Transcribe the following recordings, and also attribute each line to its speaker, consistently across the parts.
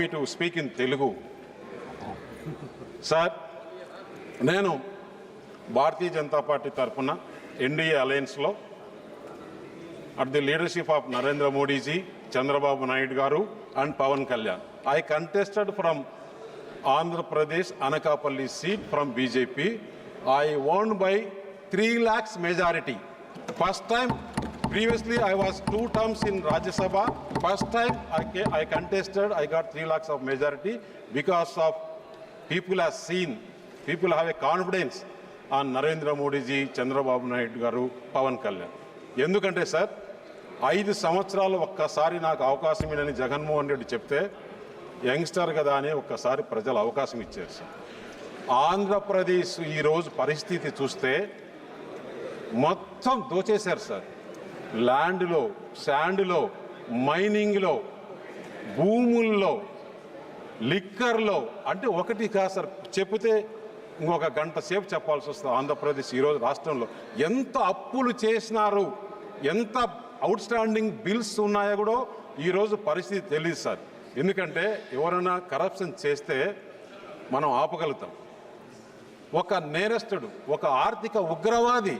Speaker 1: Me to speak in Telugu. Sir నేను Bharatiya Janata party తరఫున NDA అలయన్స్లో at the leadership of Narendra Modiji Chandrababu Naidu గారు and Pawan Kalyan. I contested from Andhra Pradesh Anakapalli seat from BJP. I own by three lakhs majority. First time previously I was two terms in Rajya Sabha first time I I, I contested, I got 3 lakhs of majority because of people have seen, people have a confidence on Narendra Modiji Chandrababu Naidu గారు పవన్ కళ్యాణ్ ఎందుకంటే sir ఐదు సంవత్సరాలు ఒక్కసారి నాకు అవకాశం ఇడని జగన్మోహన్ రెడ్డి చెప్తే youngster కదా అని ఒక్కసారి ప్రజలు అవకాశం ఇచ్చారు సార్ ఆంధ్రప్రదేశ్ ఈరోజు పరిస్థితి చూస్తే మొత్తం దోచేశారు సార్ ల్యాండ్లో శాండ్లో మైనింగ్లో భూముల్లో లిక్కర్లో అంటే ఒకటి కాదు సార్ చెప్తే ఇంకొక గంట సేపు చెప్పాల్సి వస్తుంది ఆంధ్రప్రదేశ్ ఈరోజు రాష్ట్రంలో. ఎంత అప్పులు చేసినారు ఎంత అవుట్ స్టాండింగ్ బిల్స్ ఉన్నాయో కూడా ఈరోజు పరిస్థితి తెలియదు సార్. ఎందుకంటే ఎవరైనా కరప్షన్ చేస్తే మనం ఆపగలుగుతాం. ఒక నేరస్తుడు ఒక ఆర్థిక ఉగ్రవాది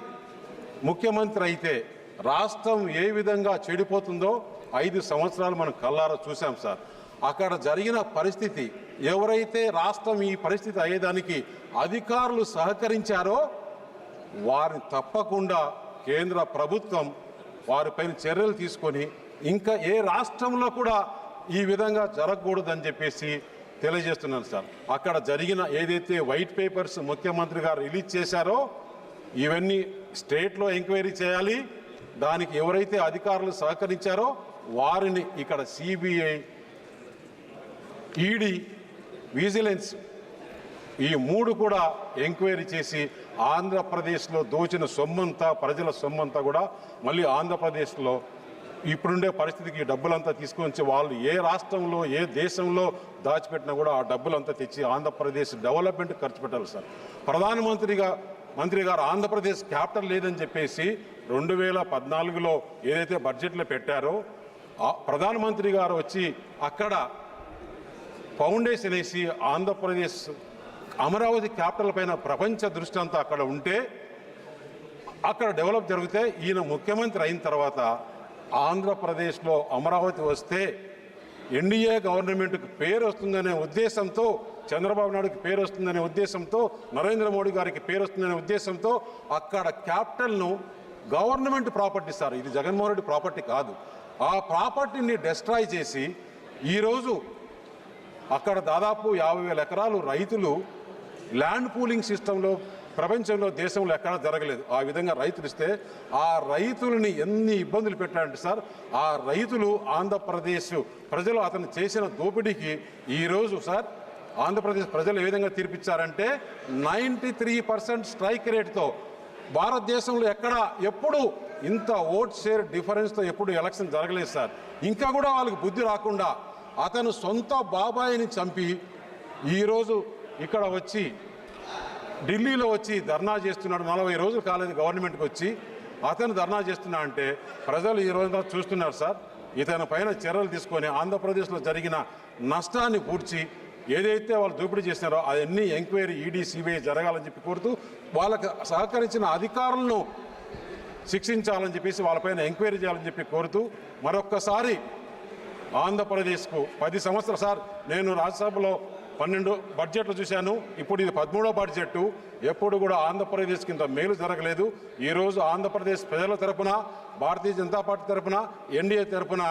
Speaker 1: ముఖ్యమంత్రి అయితే రాష్ట్రం ఏ విధంగా చెడిపోతుందో ఐదు సంవత్సరాలు మనం కల్లారా చూసాం సార్. అక్కడ జరిగిన పరిస్థితి ఎవరైతే రాష్ట్రం ఈ పరిస్థితి అయ్యేదానికి అధికారులు సహకరించారో వారిని తప్పకుండా కేంద్ర ప్రభుత్వం వారిపైన చర్యలు తీసుకొని ఇంకా ఏ రాష్ట్రంలో కూడా ఈ విధంగా జరగకూడదని చెప్పేసి తెలియజేస్తున్నాను సార్. అక్కడ జరిగిన ఏదైతే వైట్ పేపర్స్ ముఖ్యమంత్రి గారు రిలీజ్ చేశారో ఇవన్నీ స్టేట్లో ఎంక్వైరీ చేయాలి. దానికి ఎవరైతే అధికారులు సహకరించారో వారిని ఇక్కడ సిబిఐ ఈడీ విజిలెన్స్ ఈ మూడు కూడా ఎంక్వైరీ చేసి ఆంధ్రప్రదేశ్లో దోచిన సొమ్మంతా ప్రజల సొమ్మంతా కూడా మళ్ళీ ఆంధ్రప్రదేశ్లో ఇప్పుడుండే పరిస్థితికి ఈ డబ్బులంతా తీసుకొచ్చి వాళ్ళు ఏ రాష్ట్రంలో ఏ దేశంలో దాచిపెట్టినా కూడా ఆ డబ్బులంతా తెచ్చి ఆంధ్రప్రదేశ్ డెవలప్మెంట్ ఖర్చు పెట్టాలి సార్. ప్రధానమంత్రిగా మంత్రి గారు ఆంధ్రప్రదేశ్ క్యాపిటల్ లేదని చెప్పేసి రెండు వేల పద్నాలుగులో ఏదైతే బడ్జెట్లో పెట్టారో ప్రధానమంత్రి గారు వచ్చి అక్కడ ఫౌండేషన్ వేసి ఆంధ్రప్రదేశ్ అమరావతి క్యాపిటల్ పైన ప్రపంచ దృష్టి అంతా అక్కడ ఉంటే అక్కడ డెవలప్ జరిగితే ఈయన ముఖ్యమంత్రి అయిన తర్వాత ఆంధ్రప్రదేశ్లో అమరావతి వస్తే ఎన్డీఏ గవర్నమెంట్కి పేరు వస్తుందనే ఉద్దేశంతో చంద్రబాబు నాయుడుకి పేరు వస్తుందనే ఉద్దేశంతో నరేంద్ర మోడీ గారికి పేరు వస్తుందనే ఉద్దేశంతో అక్కడ క్యాపిటల్ను గవర్నమెంట్ ప్రాపర్టీ సార్ ఇది జగన్మోహన్ రెడ్డి ప్రాపర్టీ కాదు. ఆ ప్రాపర్టీని డెస్ట్రాయ్ చేసి ఈరోజు అక్కడ దాదాపు యాభై వేల ఎకరాలు రైతులు ల్యాండ్ పూలింగ్ సిస్టంలో ప్రపంచంలో దేశంలో ఎక్కడా జరగలేదు. ఆ విధంగా రైతులు ఇస్తే ఆ రైతులని ఎన్ని ఇబ్బందులు పెట్టారంటే సార్ ఆ రైతులు ఆంధ్రప్రదేశ్ ప్రజలు అతను చేసిన దోపిడీకి ఈరోజు సార్ ఆంధ్రప్రదేశ్ ప్రజలు ఏ విధంగా తీర్పిచ్చారంటే నైంటీ త్రీ పర్సెంట్ స్ట్రైక్ రేట్తో భారతదేశంలో ఎక్కడ ఎప్పుడు ఇంత ఓట్ షేర్ డిఫరెన్స్తో ఎప్పుడు ఎలక్షన్ జరగలేదు సార్. ఇంకా కూడా వాళ్ళకి బుద్ధి రాకుండా అతను సొంత బాబాయిని చంపి ఈరోజు ఇక్కడ వచ్చి ఢిల్లీలో వచ్చి ధర్నా చేస్తున్నాడు. నలభై రోజులు కాలేదు గవర్నమెంట్కి వచ్చి. అతను ధర్నా చేస్తున్నా అంటే ప్రజలు ఈ రోజున చూస్తున్నారు సార్. ఇతని పైన చర్యలు తీసుకొని ఆంధ్రప్రదేశ్లో జరిగిన నష్టాన్ని పూడ్చి ఏదైతే వాళ్ళు దోపిడీ చేసినారో అవన్నీ ఎంక్వైరీ ఈడీ సిబిఐ జరగాలని చెప్పి కోరుతూ వాళ్ళకి సహకరించిన అధికారులను శిక్షించాలని చెప్పేసి వాళ్ళపైన ఎంక్వైరీ చేయాలని చెప్పి కోరుతూ మరొక్కసారి ఆంధ్రప్రదేశ్కు పది సంవత్సరాలు సార్ నేను రాజ్యసభలో పన్నెండు బడ్జెట్లు చూశాను ఇప్పుడు ఇది పదమూడో బడ్జెట్ ఎప్పుడు కూడా ఆంధ్రప్రదేశ్కి ఇంత మేలు జరగలేదు. ఈరోజు ఆంధ్రప్రదేశ్ ప్రజల తరపున భారతీయ జనతా పార్టీ తరపున ఎన్డీఏ తరపున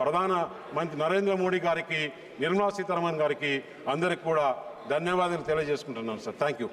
Speaker 1: ప్రధాన మంత్రి నరేంద్ర మోడీ గారికి నిర్మలా సీతారామన్ గారికి అందరికి కూడా ధన్యవాదాలు తెలియజేసుకుంటున్నాను సార్. Thank you